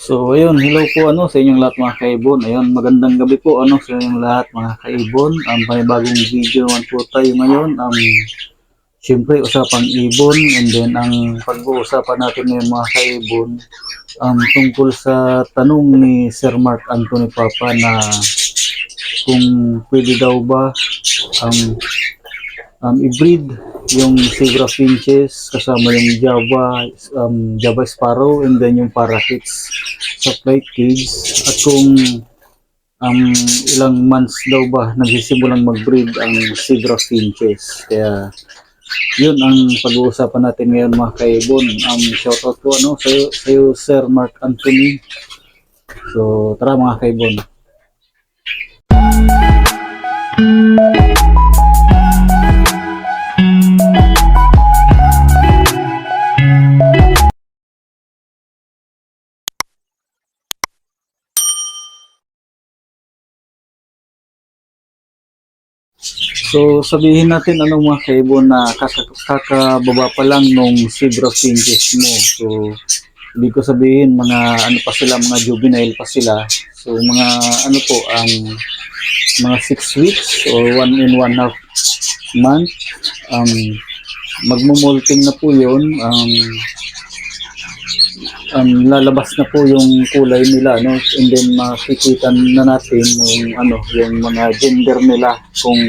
So, ayun, hello po ano sa inyong lahat mga kaibon. Ayun, magandang gabi po ano sa inyong lahat mga kaibon. Ang panibagong video naman po tayo ngayon. Um, Siyempre, usapang ibon and then ang pag-uusapan natin ngayon mga kaibon um, tungkol sa tanong ni Sir Mark Anthony Papa na kung pwede daw ba um, um, i-breed yung Segra finches kasama yung Java um, Java Sparrow and then yung parakeets sa flight cage at kung um, ilang months daw ba nagsisimulang mag-breed ang Segra finches. Kaya yun ang pag-uusapan natin ngayon mga kaibon. Um, shoutout po ano sa'yo, sa'yo Sir Mark Anthony. So tara mga kaibon So sabihin natin ano mga kaibon na kaka- kakababa pa lang nung zebra finches mo. So hindi ko sabihin mga ano pa sila, mga juvenile pa sila. So mga ano po ang mga 6 weeks or 1 and 1 half month. Um, magmumulting na po yun. Um, um, lalabas na po yung kulay nila no? And then makikita na natin yung ano yung mga gender nila kung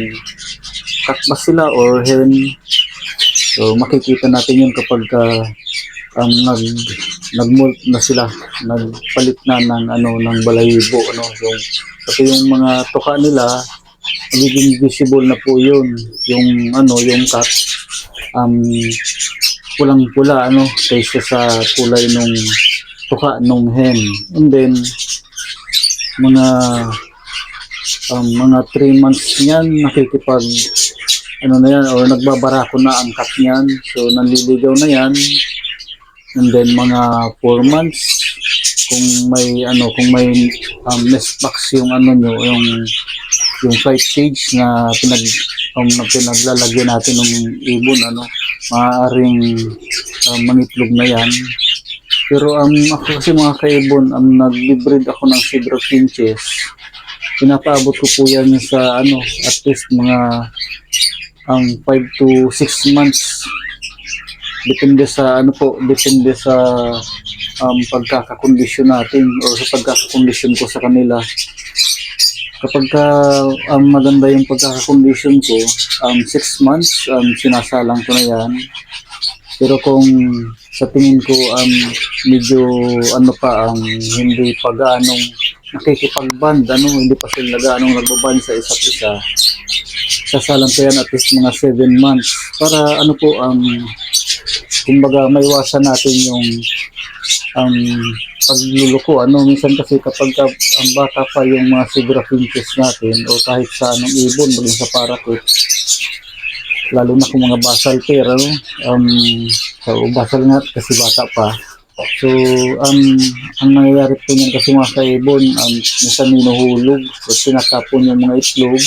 cat ba sila or hen. So makikita natin yun kapag ka, um, nag nagmult na sila nagpalit na ng ano ng balahibo ano yung kasi yung mga tuka nila magiging visible na po yun yung ano yung cat. Um, pulang-pula ano kaysa sa kulay nung tuka nung hen. And then mga um, mga 3 months niyan nakikipag ano na yan or nagbabarako na ang cat niyan. So nanliligaw na yan. And then mga 4 months kung may ano kung may um, nest box yung ano nyo yung yung flight cage na pinag um, na pinaglalagyan natin ng ibon ano maaaring um, mangitlog na yan. Pero um, ako kasi mga kaibon um, nag-breed ako ng zebra finches pinapaabot ko po yan sa ano at least mga um, 5 to 6 months. Depende sa ano po depende sa um, pagkakakondisyon natin o sa pagkakakondisyon ko sa kanila kapag ka um, maganda yung pagkakakondisyon ko um, 6 months um, sinasalang ko na yan. Pero kung sa tingin ko um, medyo ano pa ang hindi pa gaanong nakikipagband ano hindi pa sila gaanong nagbaband sa isa't isa sasalang ko yan at least mga 7 months. Para ano po um, kumbaga maiwasan natin yung ang pagluluko ano minsan kasi kapag ka, ang bata pa yung mga zebra finches natin o kahit sa anong ibon maging sa parakeet lalo na kung mga basal pair ano um so basal nga kasi bata pa. So um ang nangyayari po niyan kasi mga kaibon um, minsan minuhulog o tinatapon yung mga itlog.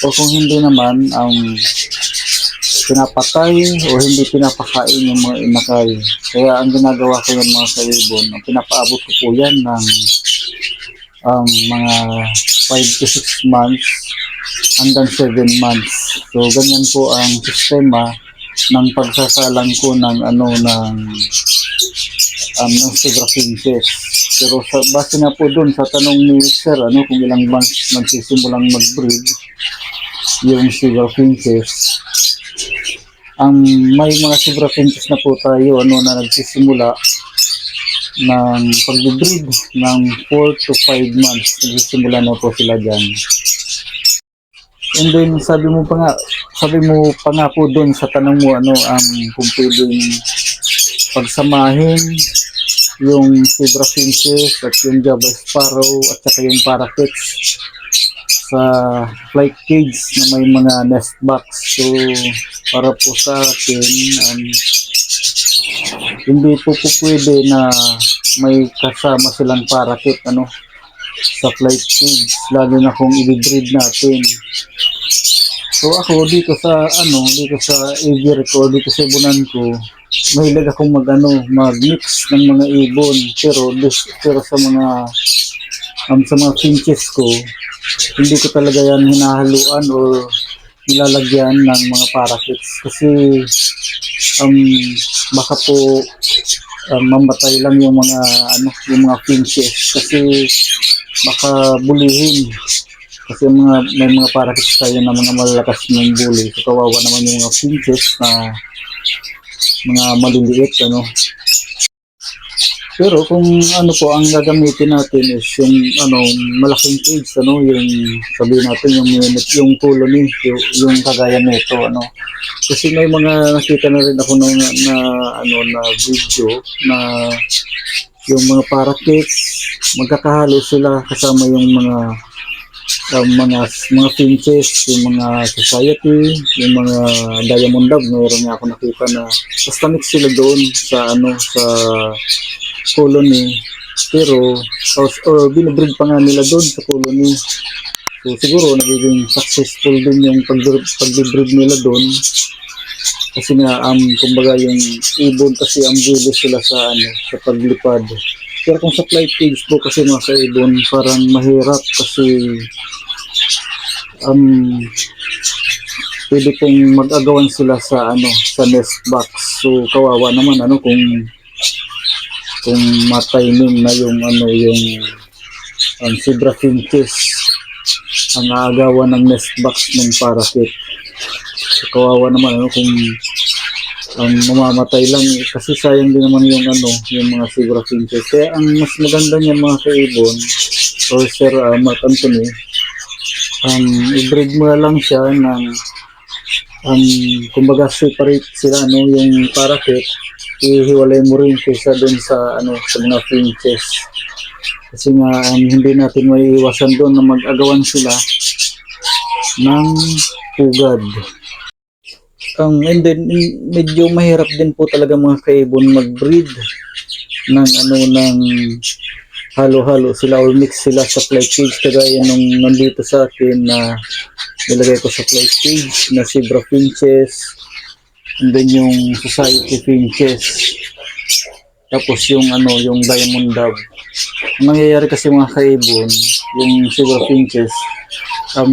O kung hindi naman um, pinapatay o hindi pinapakain yung mga inakay. Kaya ang ginagawa ko ng mga kaibon, ang pinapaabot ko po yan ng um, mga 5 to 6 months hanggang 7 months. So ganyan po ang sistema ng pagsasalang ko ng ano ng um, ng Segra Finches. Pero sa, base na po dun sa tanong ni Sir, ano, kung ilang months nagsisimulang mag-breed yung Segra Finches, ang may mga Segra Finches na po tayo ano na nagsisimula ng pag-breed ng 4 to 5 months. Nagsisimula na po sila dyan. And then sabi mo pa nga, sabi mo pa nga po doon sa tanong mo ano ang kung pwedeng pagsamahin yung zebra finches at yung Java Sparrow at saka yung parakeets sa flight cage na may mga nest box. So, para po sa akin, um, hindi po po pwede na may kasama silang parakeet ano sa flight cage lalo na kung i-breed natin. So ako dito sa ano dito sa aviary ko dito sa ibunan ko mahilig akong mag ano, mag-mix ng mga ibon. Pero pero sa mga um, sa mga finches ko hindi ko talaga yan hinahaluan or nilalagyan ng mga parakeets. Kasi um, baka po um, mamatay lang yung mga ano yung mga finches kasi baka bulihin. Kasi mga may mga parakeets tayo na mga malalakas ng bully so kawawa naman yung mga finches na mga maliliit ano pero kung ano po ang gagamitin natin is yung ano malaking cage ano yung sabihin natin yung unit yung colony yung, yung kagaya nito ano. Kasi may mga nakita na rin ako na, na ano na video na yung mga parakeets magkakahalo sila kasama yung mga um, mga mga finches, yung mga society, yung mga diamond dove, mayroon nga ako nakita na basta mix sila doon sa ano sa colony. Pero or, or binibreed pa nga nila doon sa colony. So siguro nagiging successful din yung pag pag-breed nila doon. Kasi nga um kumbaga yung ibon kasi ang bilis sila sa ano sa paglipad pero kung flight cage po kasi mga kaibon parang mahirap kasi um pwede pong mag-agawan sila sa ano sa nest box. So kawawa naman ano kung kung ma-timing na yung ano yung ang zebra finches ang aagawan ng nest box ng parakeet so, kawawa naman ano kung ang mamamatay lang eh, kasi sayang din naman yung ano yung mga zebra finches kaya ang mas maganda niyan mga kaibon or Sir uh, Mark Anthony um, i-breed mo lang siya ng um, kumbaga separate sila ano yung parakeet. Ihiwalay mo rin kaysa dun sa ano sa mga finches. Kasi nga um, hindi natin maiiwasan doon na mag-agawan sila ng pugad um, and then medyo mahirap din po talaga mga kaibon mag-breed ng ano ng halo-halo sila or mix sila sa flight cage. Kagaya nung nandito sa akin na nilagay ko sa flight cage na zebra finches and then yung society finches tapos yung ano yung diamond dove. Ang nangyayari kasi mga kaibon yung zebra finches um,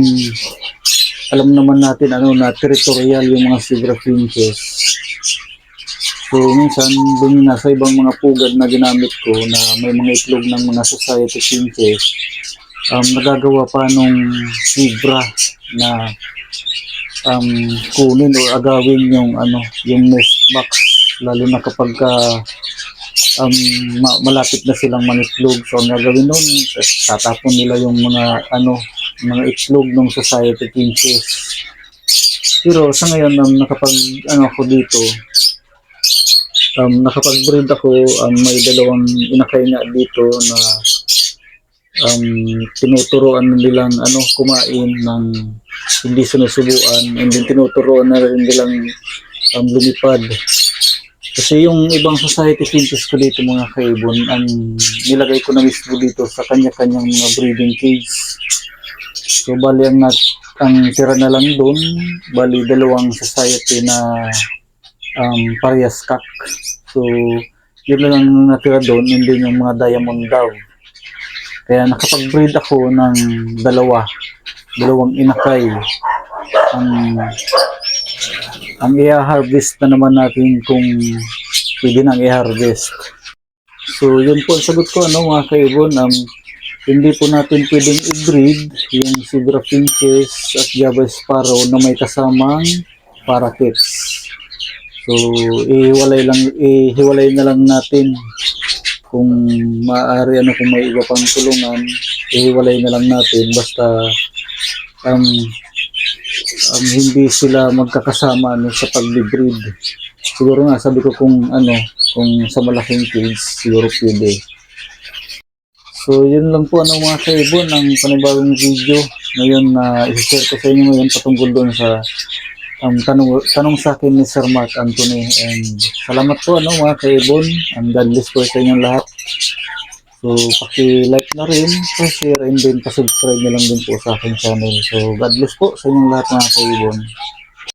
alam naman natin ano na territorial yung mga zebra finches So minsan dun na sa ibang mga pugad na ginamit ko na may mga itlog ng mga society finches um, nagagawa pa nung zebra na um, kunin o agawin yung ano yung nest box. Lalo na kapag ka, um, ma- malapit na silang manitlog so ang gagawin nun tatapon nila yung mga ano mga itlog ng society finches pero sa ngayon um, nakapag ano ako dito um, nakapag-breed ako, um, may dalawang inakay nga dito na um, tinuturoan nilang ano, kumain ng hindi sinusubuan and then tinuturoan na rin nilang um, lumipad. Kasi yung ibang society finches ko dito mga kaibon, ang nilagay ko na mismo dito sa kanya-kanyang mga breeding cage. So bali ang, nat ang tira na lang doon, bali dalawang society na um, parehas kak. So, yun na lang natira doon, hindi yung mga diamond dove. Kaya nakapag-breed ako ng dalawa, dalawang inakay. Ang ang i-harvest na naman natin kung pwede nang i-harvest. So, yun po ang sagot ko, ano, mga kaibon. Um, hindi po natin pwedeng i-breed yung zebra finches at java sparrow na may kasamang parakeets. So, ihiwalay lang, ihiwalay na lang natin kung maaari ano kung may iba pang tulungan, ihiwalay na lang natin basta um, um, hindi sila magkakasama no, sa pag-breed. Siguro nga sabi ko kung ano, kung sa malaking cage siguro pwede. So, yun lang po ano mga kaibon ang panibagong video ngayon na i-share ko sa inyo ngayon patungkol doon sa um, tanong, tanong sa akin ni Sir Mark Anthony. And salamat po ano mga kaibon and God bless po sa inyong lahat. So paki-like na rin pa-share and then pa-subscribe na lang din po sa aking channel. So God bless po sa inyong lahat mga kaibon